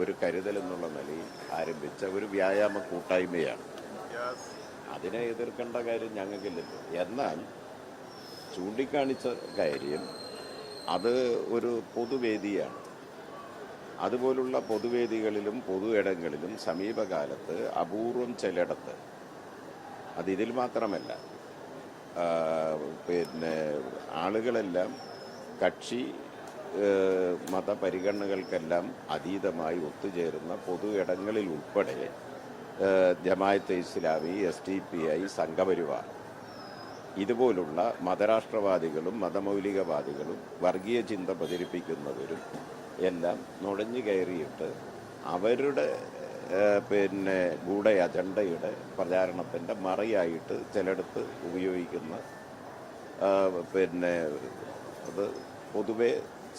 ഒരു കരുതൽ എന്നുള്ള നിലയിൽ ആരംഭിച്ച ഒരു വ്യായാമ കൂട്ടായ്മയാണ്. അതിനെ എതിർക്കേണ്ട കാര്യം ഞങ്ങൾക്കില്ലല്ലോ. എന്നാൽ ചൂണ്ടിക്കാണിച്ച കാര്യം അത് ഒരു പൊതുവേദിയാണ്. അതുപോലുള്ള പൊതുവേദികളിലും പൊതു ഇടങ്ങളിലും സമീപകാലത്ത് അപൂർവം ചിലയിടത്ത് അതിതിൽ മാത്രമല്ല പിന്നെ ആളുകളെല്ലാം കക്ഷി മതപരിഗണനകൾക്കെല്ലാം അതീതമായി ഒത്തുചേരുന്ന പൊതു ഇടങ്ങളിൽ ഉൾപ്പെടെ Jamaate Islami S D P I Sangh Parivar ഇതുപോലുള്ള മതരാഷ്ട്രവാദികളും മതമൗലികവാദികളും വർഗീയ ചിന്ത പ്രചരിപ്പിക്കുന്നവരും എല്ലാം നുഴഞ്ഞു കയറിയിട്ട് അവരുടെ പിന്നെ ഗൂഢ അജണ്ടയുടെ പ്രചാരണത്തിന്റെ മറയായിട്ട് ചിലയിടത്ത് ഉപയോഗിക്കുന്ന പിന്നെ അത് പൊതുവെ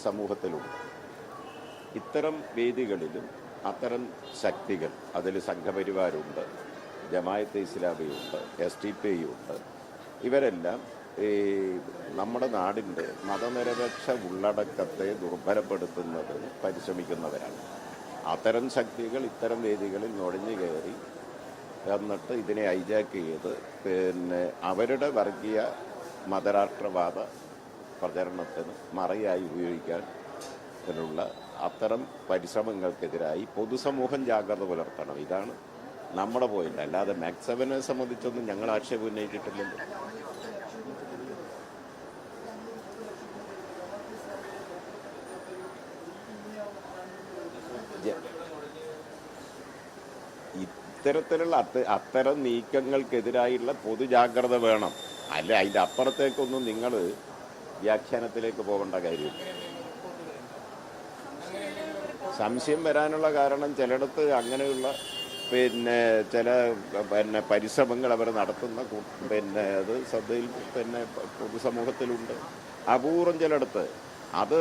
സമൂഹത്തിലുണ്ട്. ഇത്തരം വേദികളിലും അത്തരം ശക്തികൾ അതിൽ സംഘപരിവാരുണ്ട് ജമായത്തെ ഇസ്ലാമിയുണ്ട് എസ് ടി പി ഉണ്ട് ഇവരെല്ലാം ഈ നമ്മുടെ നാടിന്റെ മതനിരപേക്ഷ ഉള്ളടക്കത്തെ ദുർബലപ്പെടുത്തുന്നതിന് പരിശ്രമിക്കുന്നവരാണ്. അത്തരം ശക്തികൾ ഇത്തരം വേദികളിൽ നുഴഞ്ഞു കയറി എന്നിട്ട് ഇതിനെ ഹൈജാക്ക് ചെയ്ത് പിന്നെ അവരുടെ വർഗീയ മതരാഷ്ട്രവാദ പ്രചരണത്തിന് മറയായി ഉപയോഗിക്കാൻ ത്തിനുള്ള അത്തരം പരിശ്രമങ്ങൾക്കെതിരായി പൊതുസമൂഹം ജാഗ്രത പുലർത്തണം. ഇതാണ് നമ്മുടെ പോയിന്റ് അല്ലാതെ മാക്സവനെ സംബന്ധിച്ചൊന്നും ഞങ്ങൾ ആക്ഷേപം ഉന്നയിച്ചിട്ടില്ലല്ലോ. ഇത്തരത്തിലുള്ള അത്ത- അത്തരം നീക്കങ്ങൾക്കെതിരായുള്ള പൊതുജാഗ്രത വേണം. അല്ല അതിന്റെ അപ്പുറത്തേക്കൊന്നും നിങ്ങൾ വ്യാഖ്യാനത്തിലേക്ക് പോകേണ്ട കാര്യം. സംശയം വരാനുള്ള കാരണം ചിലയിടത്ത് അങ്ങനെയുള്ള പിന്നെ ചില പിന്നെ പരിശ്രമങ്ങൾ അവർ നടത്തുന്ന പിന്നെ അത് ശ്രദ്ധയിൽ പിന്നെ പൊതുസമൂഹത്തിലുണ്ട്. അപൂർവം ചിലയിടത്ത് അത്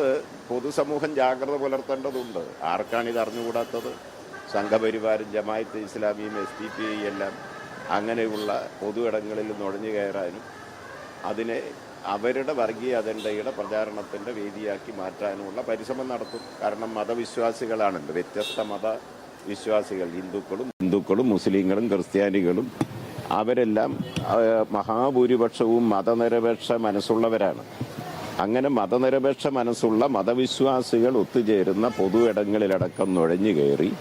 പൊതുസമൂഹം ജാഗ്രത പുലർത്തേണ്ടതുണ്ട്. ആർക്കാണ് ഇത് അറിഞ്ഞുകൂടാത്തത്? സംഘപരിവാരം ജമായത്ത് ഇസ്ലാമിയും എസ് ടി പി എല്ലാം അങ്ങനെയുള്ള പൊതു ഇടങ്ങളിൽ നുഴഞ്ഞു കയറാനും അതിനെ അവരുടെ വർഗീയ അജണ്ടയുടെ പ്രചാരണത്തിന്റെ വേദിയാക്കി മാറ്റാനുമുള്ള പരിശ്രമം നടത്തും. കാരണം മതവിശ്വാസികളാണല്ലോ. വ്യത്യസ്ത മത വിശ്വാസികൾ ഹിന്ദുക്കളും ഹിന്ദുക്കളും മുസ്ലിങ്ങളും ക്രിസ്ത്യാനികളും. അവരെല്ലാം മഹാഭൂരിപക്ഷവും മതനിരപേക്ഷ മനസ്സുള്ളവരാണ്. അങ്ങനെ മതനിരപേക്ഷ മനസ്സുള്ള മതവിശ്വാസികൾ ഒത്തുചേരുന്ന പൊതു ഇടങ്ങളിലടക്കം നുഴഞ്ഞു കയറി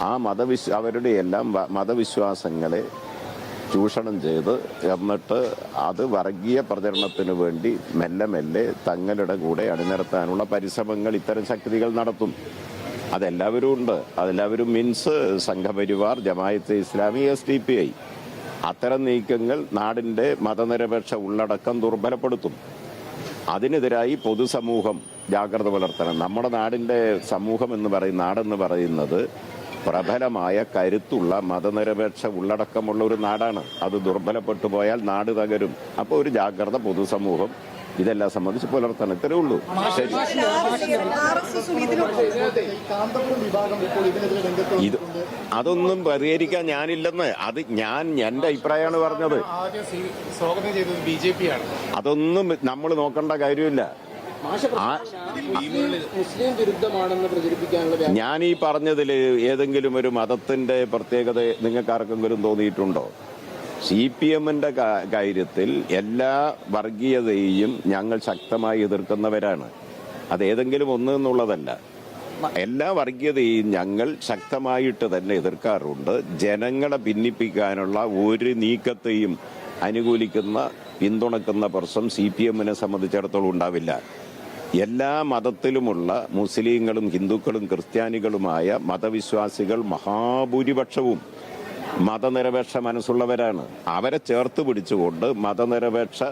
ആ മതവിശ്വ അവരുടെ എല്ലാം മതവിശ്വാസങ്ങളെ ചൂഷണം ചെയ്ത് എന്നിട്ട് അത് വർഗീയ പ്രചരണത്തിന് വേണ്ടി മെല്ലെ മെല്ലെ തങ്ങളുടെ കൂടെ അണിനിരത്താനുള്ള പരിശ്രമങ്ങൾ ഇത്തരം ശക്തികൾ നടത്തും. അതെല്ലാവരും ഉണ്ട്. അതെല്ലാവരും means Sangh Parivar Jamaat e Islami S D P I. അത്തരം നീക്കങ്ങൾ നാടിന്റെ മതനിരപേക്ഷ ഉള്ളടക്കം ദുർബലപ്പെടുത്തും. അതിനെതിരായി പൊതുസമൂഹം ജാഗ്രത പുലർത്തണം. നമ്മുടെ നാടിന്റെ സമൂഹം എന്ന് പറയും നാടെന്ന് പറയുന്നത് പ്രബലമായ കരുത്തുള്ള മതനിരപേക്ഷ ഉള്ളടക്കമുള്ള ഒരു നാടാണ്. അത് ദുർബലപ്പെട്ടു പോയാൽ നാട് തകരും. അപ്പോൾ ഒരു ജാഗ്രത പൊതുസമൂഹം ഇതെല്ലാം സംബന്ധിച്ച് പുലർത്തണം ഇത്രേ ഉള്ളൂ ഇത് അതൊന്നും പരിഹരിക്കാൻ ഞാനില്ലെന്ന്. അത് ഞാൻ എന്റെ അഭിപ്രായമാണ് പറഞ്ഞത്. അതൊന്നും നമ്മൾ നോക്കേണ്ട കാര്യമില്ല. മുസ്ലിം വിരുദ്ധമാണെന്ന് പ്രചരിപ്പിക്കാനുള്ള ഞാൻ ഈ പറഞ്ഞതിൽ ഏതെങ്കിലും ഒരു മതത്തിന്റെ പ്രത്യേകത നിങ്ങൾക്ക് ആർക്കെങ്കിലും തോന്നിയിട്ടുണ്ടോ? സി പി എമ്മിന്റെ കാര്യത്തിൽ എല്ലാ വർഗീയതയെയും ഞങ്ങൾ ശക്തമായി എതിർക്കുന്നവരാണ്. അത് ഏതെങ്കിലും ഒന്ന് എന്നുള്ളതല്ല. എല്ലാ വർഗീയതയും ഞങ്ങൾ ശക്തമായിട്ട് തന്നെ എതിർക്കാറുണ്ട്. ജനങ്ങളെ ഭിന്നിപ്പിക്കാനുള്ള ഒരു നീക്കത്തെയും അനുകൂലിക്കുന്ന പിന്തുണക്കുന്ന പ്രശ്നം സി പി എമ്മിനെ സംബന്ധിച്ചിടത്തോളം ഉണ്ടാവില്ല. എല്ലാ മതത്തിലുമുള്ള മുസ്ലിങ്ങളും ഹിന്ദുക്കളും ക്രിസ്ത്യാനികളുമായ മതവിശ്വാസികൾ മഹാഭൂരിപക്ഷവും മതനിരപേക്ഷ മനസ്സുള്ളവരാണ്. അവരെ ചേർത്ത് പിടിച്ചുകൊണ്ട് മതനിരപേക്ഷ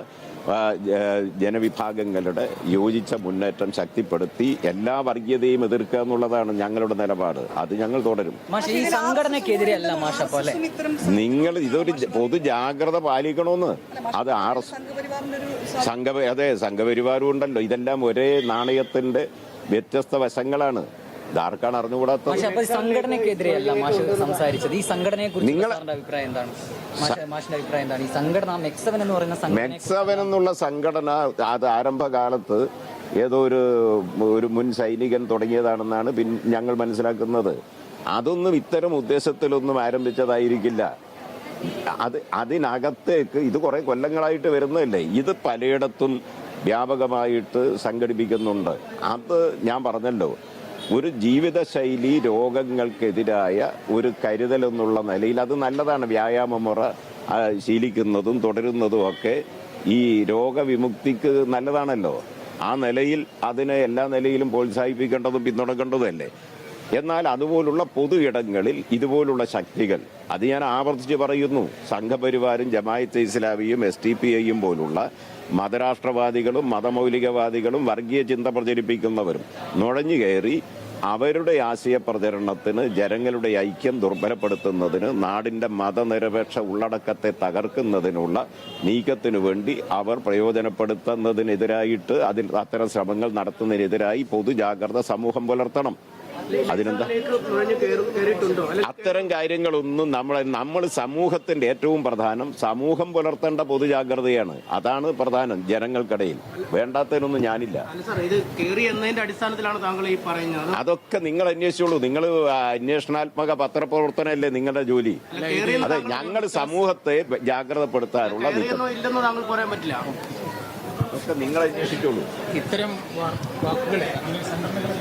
ജനവിഭാഗങ്ങളുടെ യോജിച്ച മുന്നേറ്റം ശക്തിപ്പെടുത്തി എല്ലാ വർഗീയതയും എതിർക്കുക എന്നുള്ളതാണ് ഞങ്ങളുടെ നിലപാട്. അത് ഞങ്ങൾ തുടരും. നിങ്ങൾ ഇതൊരു പൊതുജാഗ്രത പൊതു ജാഗ്രത പാലിക്കണമെന്ന് അത് ആർ എസ് സംഘ അതെ സംഘപരിവാരം ഉണ്ടല്ലോ ഇതെല്ലാം ഒരേ നാണയത്തിന്റെ വ്യത്യസ്ത വശങ്ങളാണ്. ഇതാർക്കാണ് അറിഞ്ഞുകൂടാത്ത ഈ സംഘടനക്കെതിരെയല്ല മാഷ് സംസാരിച്ചത്. ഈ സംഘടനയെ കുറിച്ച് നിങ്ങളുടെ അഭിപ്രായം എന്താണ്? മാഷിന്റെ അഭിപ്രായം എന്താണ്? ഈ സംഘടന മെക്സവൻ എന്ന് പറയുന്ന സംഘടന മെക്സവൻ എന്നുള്ള സംഘടന അത് ആരംഭകാലത്ത് ഏതോ ഒരു ഒരു മുൻ സൈനികൻ തുടങ്ങിയതാണെന്നാണ് പിൻ ഞങ്ങൾ മനസ്സിലാക്കുന്നത്. അതൊന്നും ഇത്തരം ഉദ്ദേശത്തിലൊന്നും ആരംഭിച്ചതായിരിക്കില്ല. അത് അതിനകത്തേക്ക് ഇത് കുറെ കൊല്ലങ്ങളായിട്ട് വരുന്നതല്ലേ? ഇത് പലയിടത്തും വ്യാപകമായിട്ട് സംഘടിപ്പിക്കുന്നുണ്ട്. അത് ഞാൻ പറഞ്ഞല്ലോ ഒരു ജീവിതശൈലി രോഗങ്ങൾക്കെതിരായ ഒരു കരുതൽ എന്നുള്ള നിലയിൽ അത് നല്ലതാണ്. വ്യായാമമുറ ശീലിക്കുന്നതും തുടരുന്നതും ഒക്കെ ഈ രോഗവിമുക്തിക്ക് നല്ലതാണല്ലോ. ആ നിലയിൽ അതിനെ എല്ലാ നിലയിലും പ്രോത്സാഹിപ്പിക്കേണ്ടതും പിന്തുണക്കേണ്ടതുമല്ലേ എന്നാൽ അതുപോലുള്ള പൊതു ഇടങ്ങളിൽ ഇതുപോലുള്ള ശക്തികൾ അത് ഞാൻ ആവർത്തിച്ച് പറയുന്നു. സംഘപരിവാരും ജമായത്ത് ഇസ്ലാമിയും എസ് ടി പി ഐയും പോലുള്ള മതരാഷ്ട്രവാദികളും മതമൗലികവാദികളും വർഗീയ ചിന്ത പ്രചരിപ്പിക്കുന്നവരും നുഴഞ്ഞു കയറി അവരുടെ ആശയ പ്രചരണത്തിന് ജനങ്ങളുടെ ഐക്യം ദുർബലപ്പെടുത്തുന്നതിന് നാടിന്റെ മതനിരപേക്ഷ ഉള്ളടക്കത്തെ തകർക്കുന്നതിനുള്ള നീക്കത്തിനു വേണ്ടി അവർ പ്രയോജനപ്പെടുത്തുന്നതിനെതിരായിട്ട് അതിൽ അത്തരം ശ്രമങ്ങൾ നടത്തുന്നതിനെതിരായി പൊതുജാഗ്രത സമൂഹം പുലർത്തണം. അതിനെന്താ? അത്തരം കാര്യങ്ങളൊന്നും നമ്മൾ നമ്മൾ സമൂഹത്തിന്റെ ഏറ്റവും പ്രധാനം സമൂഹം പുലർത്തേണ്ട പൊതുജാഗ്രതയാണ്. അതാണ് പ്രധാനം ജനങ്ങൾക്കിടയിൽ. വേണ്ടാത്തതിനൊന്നും ഞാനില്ല. അല്ല സാർ ഇത് കയറി എന്നതിന്റെ അടിസ്ഥാനത്തിലാണ് താങ്കൾ ഈ പറയുന്നത്? അതൊക്കെ നിങ്ങൾ അന്വേഷിച്ചോളൂ. നിങ്ങൾ അന്വേഷണാത്മക പത്രപ്രവർത്തനമല്ലേ നിങ്ങളുടെ ജോലി? അതെ ഞങ്ങൾ സമൂഹത്തെ ജാഗ്രതപ്പെടുത്താനുള്ള നീക്കം കയറിയെന്നോ പറയാൻ പറ്റില്ല അതൊക്കെ നിങ്ങൾ അന്വേഷിച്ചോളൂ. ഇത്തരം വാക്കുകളെ അല്ലെങ്കിൽ സംഘടനകളെ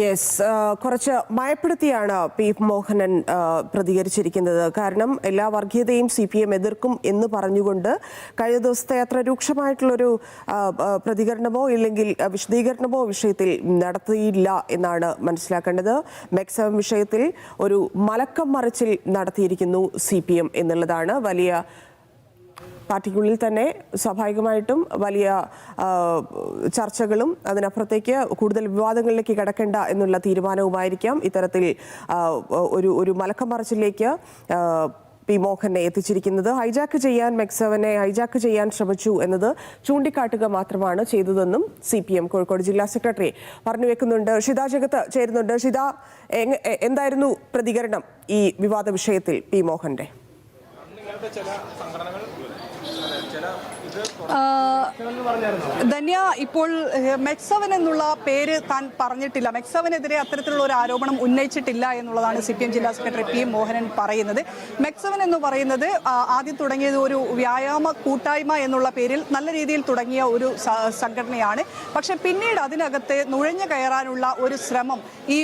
യെസ് കുറച്ച് മയപ്പെടുത്തിയാണ് പി മോഹനൻ പ്രതികരിച്ചിരിക്കുന്നത്. കാരണം എല്ലാ വർഗീയതയും സി പി എം എതിർക്കും എന്ന് പറഞ്ഞുകൊണ്ട് കഴിഞ്ഞ ദിവസത്തെ അത്ര രൂക്ഷമായിട്ടുള്ളൊരു പ്രതികരണമോ ഇല്ലെങ്കിൽ വിശദീകരണമോ വിഷയത്തിൽ നടത്തിയില്ല എന്നാണ് മനസ്സിലാക്കേണ്ടത്. മെക്സം വിഷയത്തിൽ ഒരു മലക്കം മറിച്ചിൽ നടത്തിയിരിക്കുന്നു സി എന്നുള്ളതാണ് വലിയ പാർട്ടിക്കുള്ളിൽ തന്നെ സ്വാഭാവികമായിട്ടും വലിയ ചർച്ചകളും അതിനപ്പുറത്തേക്ക് കൂടുതൽ വിവാദങ്ങളിലേക്ക് കിടക്കേണ്ട എന്നുള്ള തീരുമാനവുമായിരിക്കാം. ഇത്തരത്തിൽ ഒരു ഒരു മലക്കം മറിച്ചിലേക്ക് പി മോഹനെ എത്തിച്ചിരിക്കുന്നത്. ഹൈജാക്ക് ചെയ്യാൻ മെക്സവനെ ഹൈജാക്ക് ചെയ്യാൻ ശ്രമിച്ചു എന്നത് ചൂണ്ടിക്കാട്ടുക മാത്രമാണ് ചെയ്തതെന്നും സി പി എം കോഴിക്കോട് ജില്ലാ സെക്രട്ടറി പറഞ്ഞു വെക്കുന്നുണ്ട്. ഷിത ജഗത്ത് ചേരുന്നുണ്ട്. ഷിത എന്തായിരുന്നു പ്രതികരണം ഈ വിവാദ വിഷയത്തിൽ പി മോഹന്റെ? সেটা ധന്യ ഇപ്പോൾ മെക്സവൻ എന്നുള്ള പേര് താൻ പറഞ്ഞിട്ടില്ല. മെക്സവനെതിരെ അത്തരത്തിലുള്ള ഒരു ആരോപണം ഉന്നയിച്ചിട്ടില്ല എന്നുള്ളതാണ് സി പി എം ജില്ലാ സെക്രട്ടറി പി എം മോഹനൻ പറയുന്നത്. മെക്സവൻ എന്ന് പറയുന്നത് ആദ്യം തുടങ്ങിയത് ഒരു വ്യായാമ കൂട്ടായ്മ എന്നുള്ള പേരിൽ നല്ല രീതിയിൽ തുടങ്ങിയ ഒരു സംഘടനയാണ്. പക്ഷെ പിന്നീട് അതിനകത്ത് നുഴഞ്ഞു കയറാനുള്ള ഒരു ശ്രമം ഈ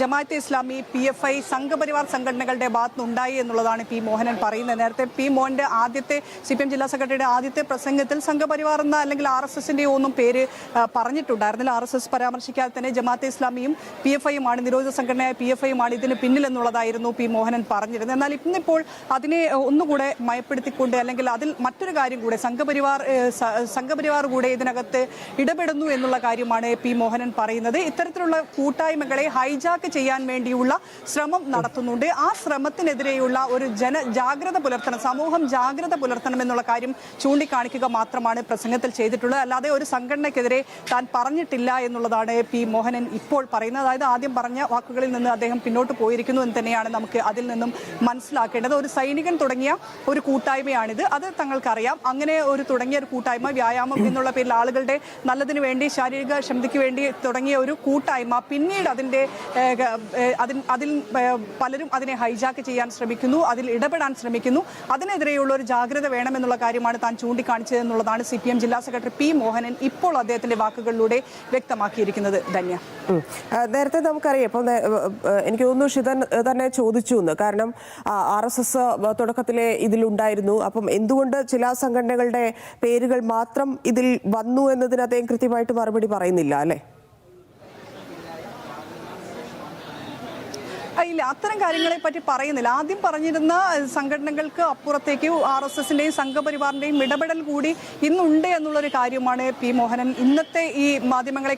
Jamaat e Islami P F I Sangh Parivar സംഘടനകളുടെ ഭാഗത്തുനിന്നുണ്ടായി എന്നുള്ളതാണ് പി മോഹനൻ പറയുന്നത്. നേരത്തെ പി മോഹന്റെ ആദ്യത്തെ സി പി എം ജില്ലാ സെക്രട്ടറിയുടെ ആദ്യത്തെ പ്രസംഗത്തിൽ സംഘപരിവാർ എന്ന അല്ലെങ്കിൽ ആർ എസ് എസിന്റെ ഒന്നും പേര് പറഞ്ഞിട്ടുണ്ടായിരുന്നില്ല. ആർ എസ് എസ് പരാമർശിക്കാതെ തന്നെ ജമാഅത്തെ ഇസ്ലാമിയും പി എഫ് ഐയുമാണ് നിരോധിത സംഘടനയായ പി എഫ് ഐയുമാണ് ഇതിന് പിന്നിലെന്നുള്ളതായിരുന്നു പി മോഹനൻ പറഞ്ഞിരുന്നത്. എന്നാൽ ഇന്നിപ്പോൾ അതിനെ ഒന്നുകൂടെ മയപ്പെടുത്തിക്കൊണ്ട് അല്ലെങ്കിൽ അതിൽ മറ്റൊരു കാര്യം കൂടെ സംഘപരിവാർ സംഘപരിവാർ കൂടെ ഇതിനകത്ത് ഇടപെടുന്നു എന്നുള്ള കാര്യമാണ് പി മോഹനൻ പറയുന്നത്. ഇത്തരത്തിലുള്ള കൂട്ടായ്മകളെ ഹൈജാക്ക് ചെയ്യാൻ വേണ്ടിയുള്ള ശ്രമം നടത്തുന്നുണ്ട്. ആ ശ്രമത്തിനെതിരെയുള്ള ഒരു ജനജാഗ്രത പുലർത്തണം സമൂഹം ജാഗ്രത പുലർത്തണം എന്നുള്ള കാര്യം ചൂണ്ടിക്കാണിക്കുക മാത്രമാണ് പ്രസംഗത്തിൽ ചെയ്തിട്ടുള്ളത്. അല്ലാതെ ഒരു സംഘടനയ്ക്കെതിരെ താൻ പറഞ്ഞിട്ടില്ല എന്നുള്ളതാണ് പി മോഹനൻ ഇപ്പോൾ പറയുന്നത്. അതായത് ആദ്യം പറഞ്ഞ വാക്കുകളിൽ നിന്ന് അദ്ദേഹം പിന്നോട്ട് പോയിരിക്കുന്നു എന്ന് തന്നെയാണ് നമുക്ക് അതിൽ നിന്നും മനസ്സിലാക്കേണ്ടത്. ഒരു സൈനികൻ തുടങ്ങിയ ഒരു കൂട്ടായ്മയാണിത്. അത് തങ്ങൾക്കറിയാം. അങ്ങനെ ഒരു തുടങ്ങിയ ഒരു കൂട്ടായ്മ വ്യായാമം എന്നുള്ള പേരിൽ ആളുകളുടെ നല്ലതിന് വേണ്ടി ശാരീരിക ക്ഷമതയ്ക്ക് വേണ്ടി തുടങ്ങിയ ഒരു കൂട്ടായ്മ പിന്നീട് അതിന്റെ അതിൽ അതിൽ പലരും അതിനെ ഹൈജാക്ക് ചെയ്യാൻ ശ്രമിക്കുന്നു അതിൽ ഇടപെടാൻ ശ്രമിക്കുന്നു. അതിനെതിരെയുള്ള ഒരു ജാഗ്രത വേണമെന്നുള്ള കാര്യമാണ് താൻ ചൂണ്ടിക്കാണിച്ചത് എന്നുള്ളതാണ് സി പി എം ജില്ലാ സെക്രട്ടറി പി മോഹനൻ ഇപ്പോൾ അദ്ദേഹത്തിന്റെ വാക്കുകളിലൂടെ വ്യക്തമാക്കിയിരിക്കുന്നത് ധന്യ. നേരത്തെ നമുക്കറിയാം ഇപ്പം എനിക്ക് തോന്നുന്നു ഷിതൻ തന്നെ ചോദിച്ചു എന്ന്. കാരണം ആർ എസ് എസ് തുടക്കത്തിലെ ഇതിലുണ്ടായിരുന്നു. അപ്പം എന്തുകൊണ്ട് ചില സംഘടനകളുടെ പേരുകൾ മാത്രം ഇതിൽ വന്നു എന്നതിന് അദ്ദേഹം കൃത്യമായിട്ട് മറുപടി പറയുന്നില്ല അല്ലേ? ഇല്ല അത്തരം കാര്യങ്ങളെ പറ്റി പറയുന്നില്ല. ആദ്യം പറഞ്ഞിരുന്ന സംഘടനകൾക്ക് അപ്പുറത്തേക്ക് ആർ എസ് എസിന്റെയും സംഘപരിവാറിന്റെയും ഇടപെടൽ കൂടി ഇന്നുണ്ട് എന്നുള്ളൊരു കാര്യമാണ് പി മോഹനൻ ഇന്നത്തെ ഈ മാധ്യമങ്ങളെ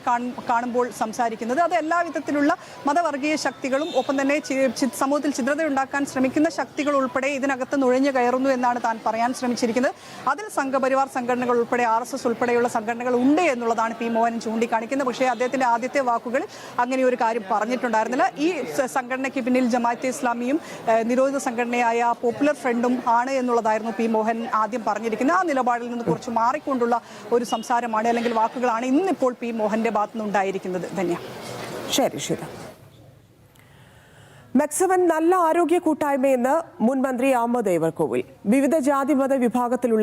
കാണുമ്പോൾ സംസാരിക്കുന്നത്. അത് എല്ലാ വിധത്തിലുള്ള മതവർഗീയ ശക്തികളും ഒപ്പം തന്നെ സമൂഹത്തിൽ ചിത്രതയുണ്ടാക്കാൻ ശ്രമിക്കുന്ന ശക്തികൾ ഉൾപ്പെടെ ഇതിനകത്ത് നുഴഞ്ഞു കയറുന്നു എന്നാണ് താൻ പറയാൻ ശ്രമിച്ചിരിക്കുന്നത്. അതിൽ സംഘപരിവാർ സംഘടനകൾ ഉൾപ്പെടെ ആർ എസ് എസ് ഉൾപ്പെടെയുള്ള സംഘടനകൾ ഉണ്ട് എന്നുള്ളതാണ് പി മോഹനൻ ചൂണ്ടിക്കാണിക്കുന്നത്. പക്ഷേ അദ്ദേഹത്തിന്റെ ആദ്യത്തെ വാക്കുകളിൽ അങ്ങനെ ഒരു കാര്യം പറഞ്ഞിട്ടുണ്ടായിരുന്നില്ല. ഈ സംഘടനയ്ക്ക് കൊലപാതകങ്ങൾക്ക് പിന്നിൽ ജമാഅത്തെ ഇസ്ലാമിയും നിരോധിത സംഘടനയായ പോപ്പുലർ ഫ്രണ്ടും ആണ് എന്നുള്ളതായിരുന്നു പി മോഹൻ ആദ്യം പറഞ്ഞിരിക്കുന്നത്. ആ നിലപാടിൽ നിന്ന് കുറച്ച് മാറിക്കൊണ്ടുള്ള ഒരു സംസാരമാണ് അല്ലെങ്കിൽ വാക്കുകളാണ് ഇന്നിപ്പോൾ പി മോഹന്റെ ഭാഗത്തുനിന്നുണ്ടായിരിക്കുന്നത് ധന്യ. ശരി ശരി. മെക്സവൻ നല്ല ആരോഗ്യ കൂട്ടായ്മയെന്ന് മുൻ മന്ത്രി അഹമ്മദ് ഏവർകോവിൽ വിവിധ ജാതി മത വിഭാഗത്തിലുള്ള